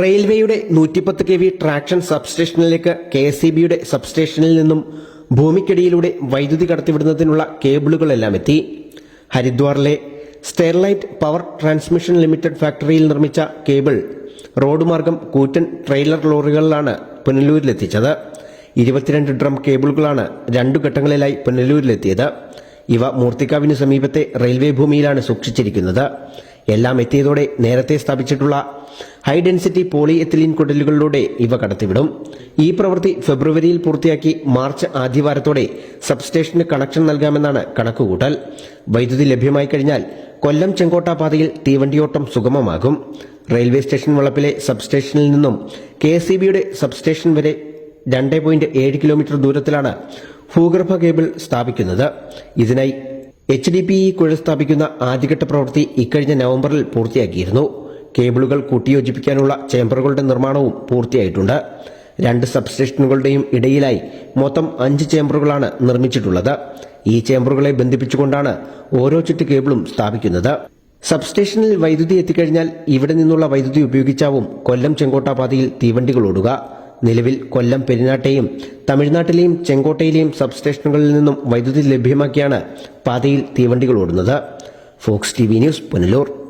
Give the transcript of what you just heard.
റെയിൽവേയുടെ നൂറ്റിപ്പത്ത് K V traction സബ്സ്റ്റേഷനിലേക്ക് കെ എസ് ബിയുടെ സബ്സ്റ്റേഷനിൽ നിന്നും ഭൂമിക്കടിയിലൂടെ വൈദ്യുതി കടത്തിവിടുന്നതിനുള്ള കേബിളുകളെല്ലാം എത്തി. ഹരിദ്വാറിലെ സ്റ്റെർലൈറ്റ് പവർ ട്രാൻസ്മിഷൻ ലിമിറ്റഡ് ഫാക്ടറിയിൽ നിർമ്മിച്ച കേബിൾ റോഡ് മാർഗം കൂറ്റൻ ട്രെയിലർ ലോറികളിലാണ് പുനലൂരിലെത്തിച്ചത്. ഇരുപത്തിരണ്ട് ഡ്രം കേബിളുകളാണ് രണ്ടു ഘട്ടങ്ങളിലായി പുനലൂരിലെത്തിയത്. ഇവ മൂർത്തിക്കാവിന് സമീപത്തെ റെയിൽവേ ഭൂമിയിലാണ് സൂക്ഷിച്ചിരിക്കുന്നത്. എല്ലാം എത്തിയതോടെ നേരത്തെ സ്ഥാപിച്ചിട്ടുള്ള ഹൈ ഡെൻസിറ്റി പോളി എത്തിലീൻ കുടലുകളിലൂടെ ഇവ കടത്തിവിടും. ഈ പ്രവൃത്തി ഫെബ്രുവരിയിൽ പൂർത്തിയാക്കി മാർച്ച് ആദ്യവാരത്തോടെ സബ്സ്റ്റേഷന് കണക്ഷൻ നൽകാമെന്നാണ് കണക്കുകൂട്ടൽ. വൈദ്യുതി ലഭ്യമായി കഴിഞ്ഞാൽ കൊല്ലം ചെങ്കോട്ട പാതയിൽ തീവണ്ടിയോട്ടം സുഗമമാകും. റെയിൽവേ സ്റ്റേഷൻ വളപ്പിലെ സബ്സ്റ്റേഷനിൽ നിന്നും കെ എസ് സി ബിയുടെ സബ്സ്റ്റേഷൻ വരെ രണ്ട് പോയിന്റ് ഏഴ് കിലോമീറ്റർ ദൂരത്തിലാണ് ഭൂഗർഭ കേബിൾ സ്ഥാപിക്കുന്നത്. ഇതിനായി എച്ച് ഡി പി ഇ കുഴൽ സ്ഥാപിക്കുന്ന ആദ്യഘട്ട പ്രവൃത്തി ഇക്കഴിഞ്ഞ നവംബറിൽ പൂർത്തിയാക്കിയിരുന്നു. കേബിളുകൾ കൂട്ടിയോജിപ്പിക്കാനുള്ള ചേംബറുകളുടെ നിർമ്മാണവും പൂർത്തിയായിട്ടുണ്ട്. രണ്ട് സബ്സ്റ്റേഷനുകളുടെയും ഇടയിലായി മൊത്തം അഞ്ച് ചേംബറുകളാണ് നിർമ്മിച്ചിട്ടുള്ളത്. ഈ ചേംബറുകളെ ബന്ധിപ്പിച്ചുകൊണ്ടാണ് ഓരോ ചുറ്റ് കേബിളും സ്ഥാപിക്കുന്നത്. സബ്സ്റ്റേഷനിൽ വൈദ്യുതി എത്തിക്കഴിഞ്ഞാൽ ഇവിടെ നിന്നുള്ള വൈദ്യുതി ഉപയോഗിച്ചാവും കൊല്ലം ചെങ്കോട്ട പാതയിൽ തീവണ്ടികൾ ഓടുക. നിലവിൽ കൊല്ലം പെരിനാട്ടെയും തമിഴ്നാട്ടിലെയും ചെങ്കോട്ടയിലെയും സബ്സ്റ്റേഷനുകളിൽ നിന്നും വൈദ്യുതി ലഭ്യമാക്കിയാണ് പാതയിൽ തീവണ്ടികൾ ഓടുന്നത്. Fox T News Punalur.